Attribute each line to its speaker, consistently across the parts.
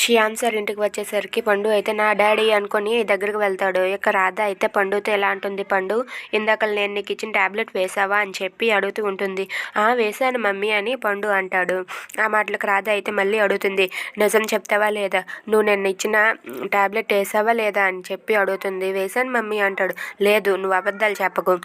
Speaker 1: Shyam sir ఇంటికి వచ్చేసరికి పండు అయితే నా డాడీ అనుకొని దగ్గరికి వెళ్తాడు. ఇక రాధ అయితే పండుతో ఎలా అంటుంది పండు? ఇందాక నేను నీకు ఇచ్చిన ట్యాబ్లెట్ వేసావా అని చెప్పి అడుగుతూ ఉంటుంది. ఆ వేశాను మమ్మీ అని పండు అంటాడు. ఆ మాటలకు రాధ అయితే మళ్ళీ అడుగుతుంది. నిజం చెప్తావా లేదా? నువ్వు నేను ఇచ్చిన ట్యాబ్లెట్ వేసావా లేదా? అని చెప్పి అడుగుతుంది. వేశాను మమ్మీ అంటాడు. లేదు నువ్వు అబద్ధాలు చెప్పకు.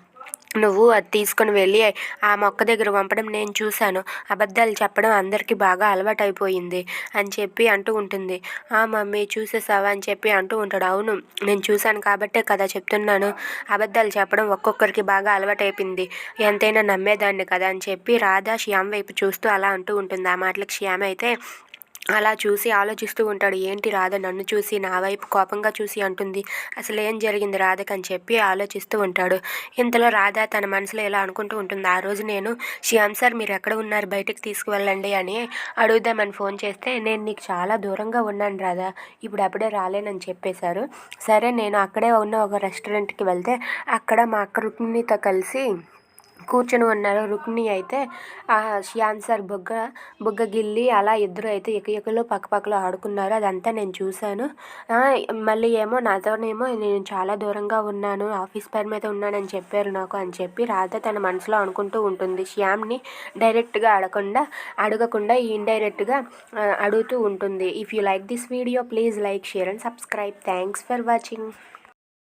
Speaker 1: నువ్వు అది తీసుకొని వెళ్ళి ఆ మొక్క దగ్గర పంపడం నేను చూశాను. అబద్ధాలు చెప్పడం అందరికీ బాగా అలవాటైపోయింది అని చెప్పి అంటూ ఉంటుంది. ఆ మమ్మీ చూసేసావా అని చెప్పి అంటూ ఉంటాడు. అవును నేను చూశాను కాబట్టే కదా చెప్తున్నాను. అబద్ధాలు చెప్పడం ఒక్కొక్కరికి బాగా అలవాటైపోయింది. ఎంతైనా నమ్మేదాన్ని కదా అని చెప్పి రాధా శ్యామ్ వైపు చూస్తూ అలా అంటూ ఉంటుంది. ఆ మాటలకు శ్యామ్ అయితే అలా చూసి ఆలోచిస్తూ ఉంటాడు. ఏంటి రాధ? నన్ను చూసి నా వైపు కోపంగా చూసి అంటుంది. అసలు ఏం జరిగింది రాధకని చెప్పి ఆలోచిస్తూ ఉంటాడు. ఇంతలో రాధ తన మనసులో ఎలా అనుకుంటూ ఉంటుంది. ఆ రోజు నేను శ్యామ్ సార్ మీరు ఎక్కడ ఉన్నారు? బయటకు తీసుకువెళ్ళండి అని అడుగుదామని ఫోన్ చేస్తే నేను నీకు చాలా దూరంగా ఉన్నాను రాధా. ఇప్పుడు అప్పుడే రాలేనని చెప్పేశారు. సరే నేను అక్కడే ఉన్న ఒక రెస్టారెంట్కి వెళ్తే అక్కడ మా అక్క రుక్మిణితో కలిసి కూర్చొని ఉన్నారు. రుక్మిణి అయితే ఆ శ్యామ్ సార్ బొగ్గ బొగ్గ గిల్లి అలా ఇద్దరు అయితే ఎకఎకలో పక్కపక్కలో ఆడుకున్నారు. అదంతా నేను చూశాను. మళ్ళీ ఏమో నాతోనేమో నేను చాలా దూరంగా ఉన్నాను ఆఫీస్ పని మీద ఉన్నానని చెప్పారు నాకు అని చెప్పి రాధ తన మనసులో అనుకుంటూ ఉంటుంది. శ్యామ్ని డైరెక్ట్గా అడగకుండా అడగకుండా ఇండైరెక్ట్గా అడుగుతూ ఉంటుంది. If you like this video please like share and subscribe thanks for watching